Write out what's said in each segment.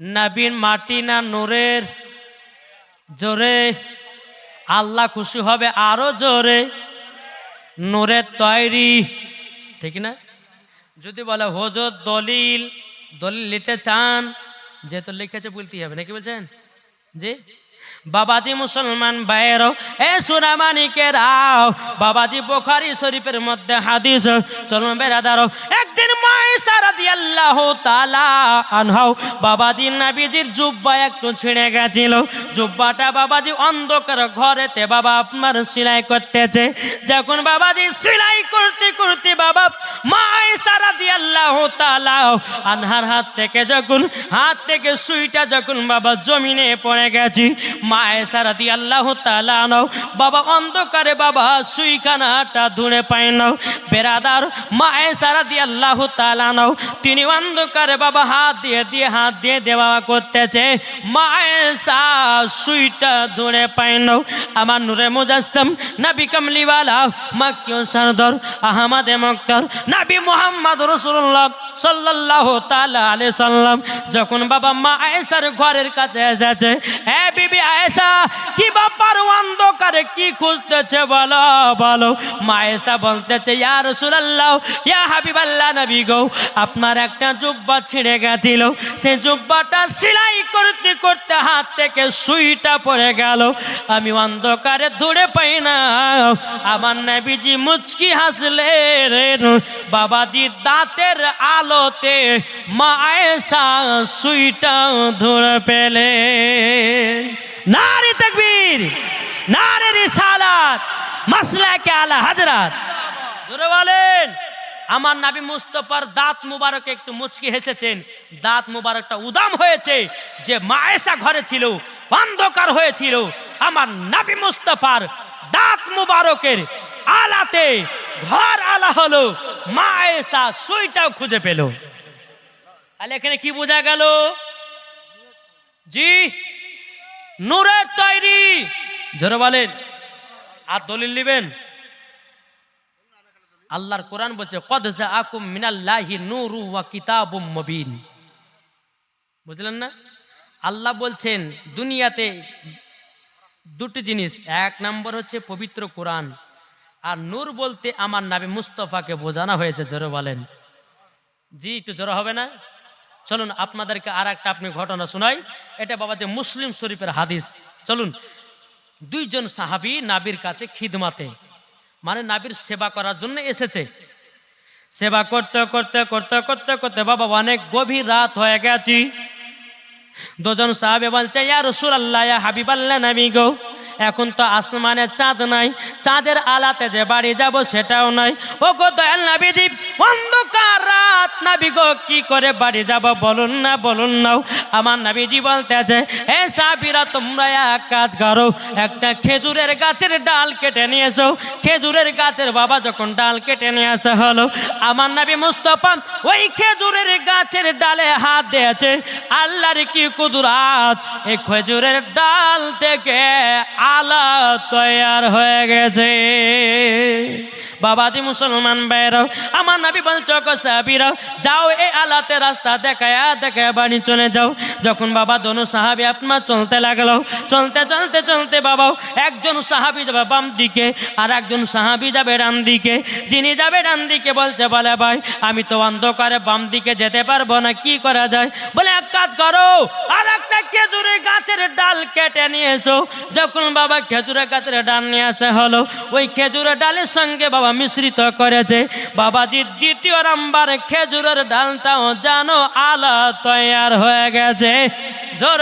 নাবিন মাটি না নূরের? জোরে। আল্লাহ খুশি হবে আরও জোরে। নূরের তৈরি। ঠিক না? যদি বলে, হজর দলিল দলিল নিতে চান? যেহেতু লিখেছে বলতেই হবে, নাকি বলছেন? জি। বাবাজি মুসলমান বাইরও এ সুনামানিকে রাও? বাবাজি বোখারি শরীফের মধ্যে হাদিস চলুন বেরাদারো একদিন আনহাও। বাবাজি, নবীজির জুব্বা একটু ছিঁড়ে জুব্বাটা বাবাজি অন্ধকার ঘরেতে বাবা সেলাই করতেছে। যখন বাবাজি সেলাই করতে করতে বাবা মাইসা আনহার হাত থেকে যখন, হাত থেকে সুইটা যখন বাবা জমিনে পড়ে গেছি বাবা অন্ধকারে বাবা সুইখানাটা ধুনে নাও। তিনি অন্ধকারে বাবা হাত দিয়ে দিয়ে হাত দিয়ে দেওয়া করতেছে সা সুইটা ধুনে পায় নাও। আমার নূরে মুজাসম নবী কমলিওয়ালা মাকিও সরদর আহমদে মক্তর নবী মোহাম্মদ রসুল্লাহ তাআলা আলাইহি সাল্লাম যখন বাবা মা আয়েশার ঘরের কাছে এসেছে এ বিবি আয়েশা, কি বাবার অন্ধকারে কি খুঁজতেছে বলো বলো মায়েসা বলতেছে ইয়া রাসূলুল্লাহ ইয়া হাবিবাল্লাহ নবী গো আপনার একটা জুব্বা ছিঁড়ে গেছিল সেই জুব্বাটা সেলাই করতে করতে হাত থেকে সুইটা পড়ে গেল। আমি অন্ধকারে ধরে পাই না। আমার নবীজি মুচকি হাসলে বাবাজি দাঁতের আলোতে মায়েসা সুইটা ধরে পেলে নারী তকবীর! নারী রিসালাত, মাসলাকে আলা হাজরাত। ধরে বলেন, আমার নাবি মুস্তফার দাঁত মুবারক একটু মুচকি হেসেছেন। দাঁত মুবারকটা উদাম হয়েছে, যে মায়েশা ঘরে ছিল, অন্ধকার হয়েছিল। আমার নাবি মুস্তফার দাঁত মুবারকের আলাতে ঘর আলা হলো, মায়েশা সুইটাও খুঁজে পেল। তাহলে এখানে কি বোঝা গেল? জি, নূরের তৈরি। জোরে বলেন। আর দলিল নেবেন? আল্লাহর কোরআন বলছে, কদ জাআকুম মিনাল্লাহি নূরু ওয়া কিতাবুম মুবিন। বুঝলেন না? আল্লাহ বলছেন, দুনিয়াতে দুটি জিনিস। এক নম্বর হচ্ছে পবিত্র কোরআন। আর নূর বলতে আমার নাবি মুস্তফাকে বোঝানো হয়েছে, জোরে বলেন। জি, একটু জোরে হবে না? চলুন, আপনাদেরকে আর একটা আপনি ঘটনা শোনাই। এটা বাবা যে মুসলিম শরীফের হাদিস। চলুন দুইজন সাহাবি নাবির কাছে খিদমাতে মানে নাবির সেবা করার জন্য এসেছে। সেবা করতে করতে করতে করতে করতে বাবা অনেক গভীর রাত হয়ে গেছি। দুজন সাহাবে বলছে, ইয়া রসুলাল্লাহ, ইয়া হাবিবাল্লাহ নামি গো। এখন তো আসমানে চাঁদ নাই, চাঁদের আলাতে যে বাড়ি যাব সেটাও নাই। ও গো দয়াল নাবিজি, অন্ধকার রাত, নাবি গো, কি করে বাড়ি যাব বলুন না, বলুন নাও। আমার নাবিজি বলতেছে, এ সাবিরা, তোমরা এক কাজ করো, একটা খেজুরের গাছের ডাল কেটে নিয়ে এসো। খেজুরের গাছের বাবা যখন ডাল কেটে নিয়ে আসা হলো, আমার নাবি মুস্তফা ওই খেজুরের গাছের ডালে হাত দিয়েছে, আল্লাহর কি কুদরাত, এই খেজুরের ডাল থেকে আলা তৈয়ার হয়ে গেছে। বাবাজি মুসলমান বেরো আমার নাবি বলছ সাহাবিরাও, যাও এই আলাতে রাস্তা দেখায় দেখায় বাড়ি চলে যাও। যখন বাবা দোনো সাহাবি আপনার চলতে লাগল, চলতে চলতে চলতে বাবাও একজন সাহাবি যাবে বাম দিকে, আর একজন সাহাবি যাবে ডান দিকে। যিনি যাবে ডান দিকে বলছে, বলে ভাই, আমি তো অন্ধকারে বাম দিকে যেতে পারব না, কি করা যায়? বলে, এক কাজ করো আর একটা গাছের ডাল কেটে নিয়ে এসো যখন বাবা খেজুরের গাছের ডাল নিয়ে আসা হলো, ওই খেজুরের ডালের সঙ্গে বাবা মিশ্রিত করেছে। বাবাজি দ্বিতীয় নাম্বার খেজুরের ডালটাও জানো আলা তৈয়ার হয়ে গেছে। জোর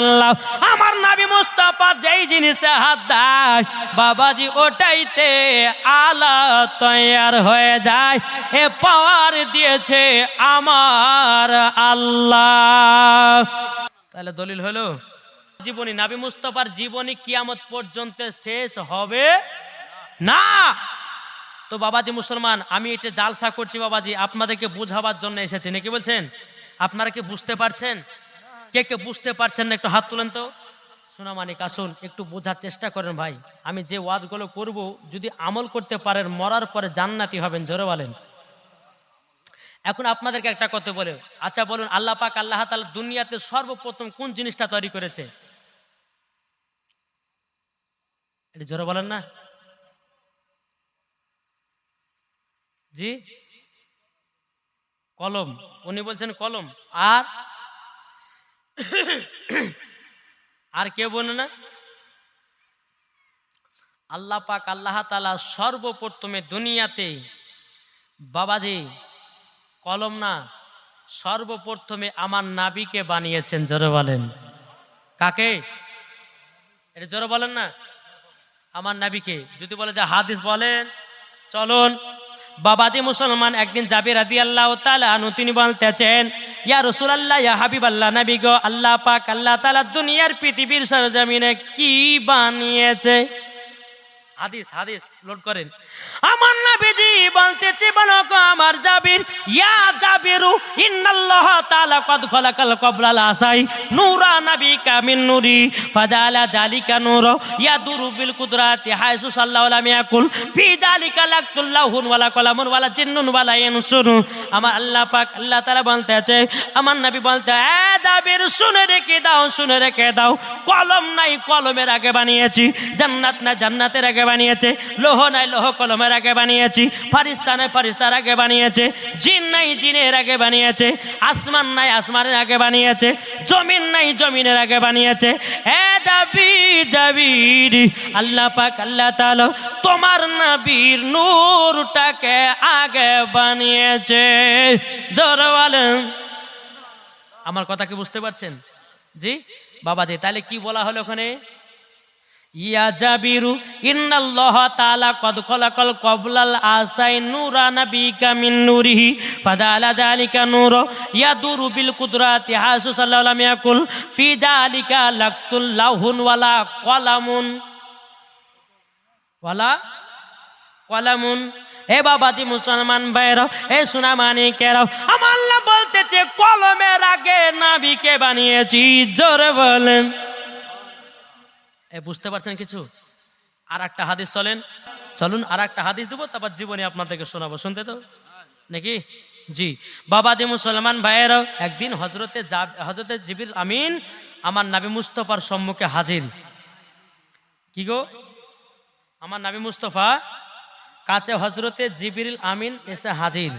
আল্লাহ আমার নাবি মুস্তাফা যেই জিনিসে হাত দেয় বাবাজি ওটাইতে আলা তৈয়ার হয়ে যায়। এ পাওয়ার দিয়েছে আমার আল্লাহ। তাহলে দলিল হলো, জীবনী নাবি মুস্তফার জীবনী কিয়ামত পর্যন্ত শেষ হবে না। তো বাবাজি মুসলমান, আমি এটা জালসা করছি বাবাজি, আপনাদেরকে বোঝাবার জন্য এসেছি, নাকি বলছেন? আপনারা কি বুঝতে পারছেন? কে কে বুঝতে পারছেন না, একটু হাত তুলেন তো। শোনা মানিক, আসুন, একটু বোঝার চেষ্টা করেন ভাই। আমি যে ওয়াদগুলো করব, যদি আমল করতে পারেন, মরার পরে জান্নাতি হবেন, জোরে বলেন। এখন আপনাদেরকে একটা কথা বলে। আচ্ছা বলুন, আল্লাহ পাক আল্লাহ তাআলা দুনিয়াতে সর্বপ্রথম কোন জিনিসটা তৈরি করেছে? এটা জোরে বলেন না। জি? কলম। উনি বলছেন কলম। আর? আর কেউ বলে না? আল্লাহ পাক আল্লাহ তালা সর্বপ্রথমে দুনিয়াতে বাবাজি কলম না, সর্বপ্রথমে আমার নাবিকে বানিয়েছেন, জোরে বলেন। কাকে? এটা জোরে বলেন না। আমার নাবিকে। যদি বলে যে হাদিস বলেন, চলুন। বাবাজি মুসলমান একদিন যাবে রাদি আল্লাহ তালু তিনি বলতেছেন, ইয়া রসুল আল্লাহ ইয়া হাবিব আল্লাহ নবী গো, আল্লাহ পাক, আল্লাহ তালা দুনিয়ার পৃথিবীর সরজমিনে কি বানিয়েছে? হাদিস হাদিস। লোড করেন। আমার নবীজি বলতেছে বলো গো আমার জাবির, ইয়া জাবিরু, ইন্নাল্লাহ তাআলা কদ খলাকাল কবলাল আসাই, নূরা নাবিকা মিন নূরি, ফাজালা জালিকা নূর ইয়াদুরু বিল কুদরাতি, হাইসু সাল্লাহু আলাইহি ইয়াকুল ফি জালিকা লাকুল্লাহুন ওয়ালা কলামুন ওয়ালা জিন্নুন ওয়ালা ইয়ানসুরু আমার আল্লাহ পাক, আল্লাহ তাআলা বলতেছে আমার নবী বলতে, এ জাবির, শুনে রেখে দাও, শুনে রেখে দাও, কলম নাই, কলমের আগে বানিয়েছি, জান্নাত না জান্নাতের আগে বানিয়েছে, লোহ নাই, লোহ কলমের আগে বানিয়েছি, ফারিস্তা নাই, ফারিস্তার আগে বানিয়েছে, জিন নাই, জিনের আগে বানিয়েছে, আসমান নাই, আসমানের আগে বানিয়েছে, জমিন নাই, জমিনের আগে বানিয়েছে। এ যাবি যাবির আল্লাহ পাক, আল্লাহ তাআলা তোমার নবীর নূরটাকে আগে বানিয়েছে। জোরে আমার কথা কি বুঝতে পারছেন? জি? বাবা জি তাহলে কি বলা হলো ওখানে? ইয়া জাবিরু, ইন্নাল্লাহ তাআলা কদ খলাকাল কবলাল আসাই নূরা নাবিকা মিন নূরিহি ফাদালা যালিকা নূর, ইয়াদুরু বিল কুদরাতি হাসু সাল্লাল্লাহু আলাইহি ইয়াকুল, ফি যালিকা লাকতুল লাহুন ওয়ালা কলামুন। ওয়ালা কলামুন। এ বাবাজি মুসলমান ভাইরাও এ সোনা মানিকেরাও আমার আল্লাহ বলতেছে, কলমের আগে নাবিকে বানিয়েছি, জোরে বলেন। বুঝতে পারছেন কিছু? আর একটা হাদিস চলেন। চলুন আর একটা হাদিস দেবো, তারপর জীবনে আপনাদেরকে শোনাবো। শুনতে তো? নাকি? জি। বাবাজি মুসলমান ভাইয়েরাও একদিন হজরতে হজরতে জিবির আমিন আমার নাবি মুস্তফার সম্মুখে হাজির। কি গো? আমার নাবি মুস্তফা কাছে হজরতে জিবিরিল আমিন এসে হাজির।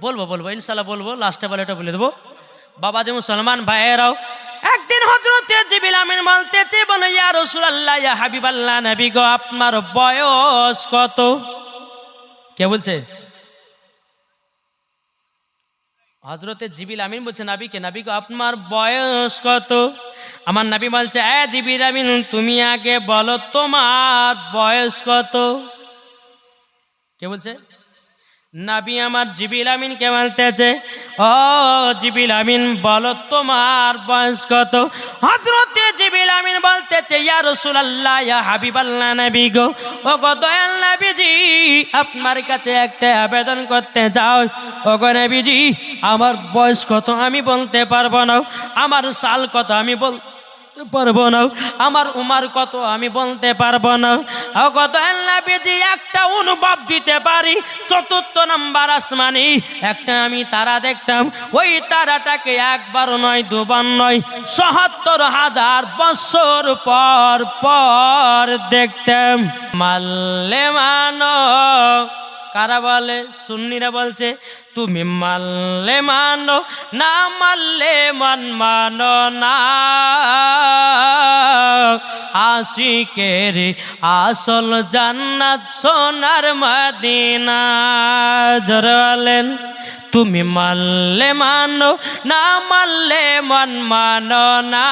বলব বলব ইনশাল্লাহ বলব, লাস্টে বলে এটা বলে দেবো। বাবাজি মুসলমান ভাইয়েরাও একদিন হজরতে জিবিল আমিন বলতেছে, বলে ইয়া রসুলাল্লাহ, ইয়া হাবিবাল্লাহ নবী গো, আপনার বয়স কত? কে বলছে? হজরতে জিবিল আমিন বলছে নাবিকে নাবি গো, আপনার বয়স কত? আমার নাবি বলছে, এ জিবিল আমিন, তুমি আগে বলো তোমার বয়স কত? কে বলছে? নাবি আমার জিবিল আমিন কে বলতেছে ও জিবিল আমিন, বলো তোমার বয়স কত? হজরতে জিবিল আমিন বলতেছে, ইয়া রাসূলুল্লাহ, ইয়া হাবিবাল্লাহ নবী গো। ও গো দয়াল নবীজি, আপনার কাছে একটা আবেদন করতে যাও। ও গো নবীজি, আমার বয়স কত আমি বলতে পারব না। আমার সাল কত আমি বল পারব না। আমার উমার কত আমি বলতে পারব না। কত আল্লাহজি একটা অনুভব দিতে পারি। চতুর্থ নাম্বার আসমানি, একটা আমি তারা দেখতাম। ওই তারাটাকে একবার নয়, দুবার নয়, সহাত্তর হাজার বছর পর পর দেখতাম। মাল্লে মানো কারা বলে? সুন্নিরা বলছে, তুমি মানলে মানো, না মানলে মান মানো না। আশিকের আসল জান্নাত সোনার মদিনা। জরলেন তুমি মানলে মানো, না মানলে মন মানো না।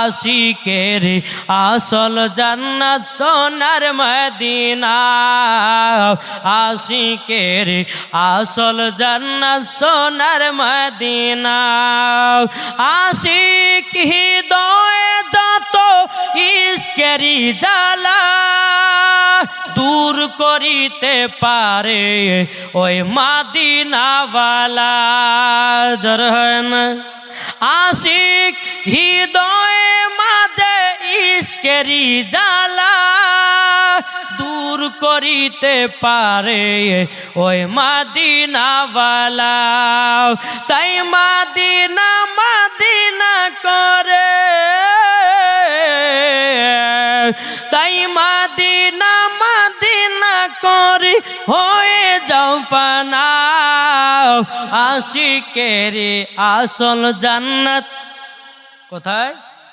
আশিকের আসল জান্নাত সোনার মদিনা। আশিকের আসল জান্নাত সোনার মদিনা। আশিক হৃদয় যত ইস্কেরি জ্বালা দূর করিতে পারে ওই মাদিনাওয়ালা। জরহন আশিক হৃদয় মাঝে ইস্কেরি জ্বালা দূর করিতে পারে ওই মাদিনাওয়ালা। তাই মাদিনা মাদিনা করে হয়ে যাও ফানা আশিকের আসল জান্নাত। কোথায়?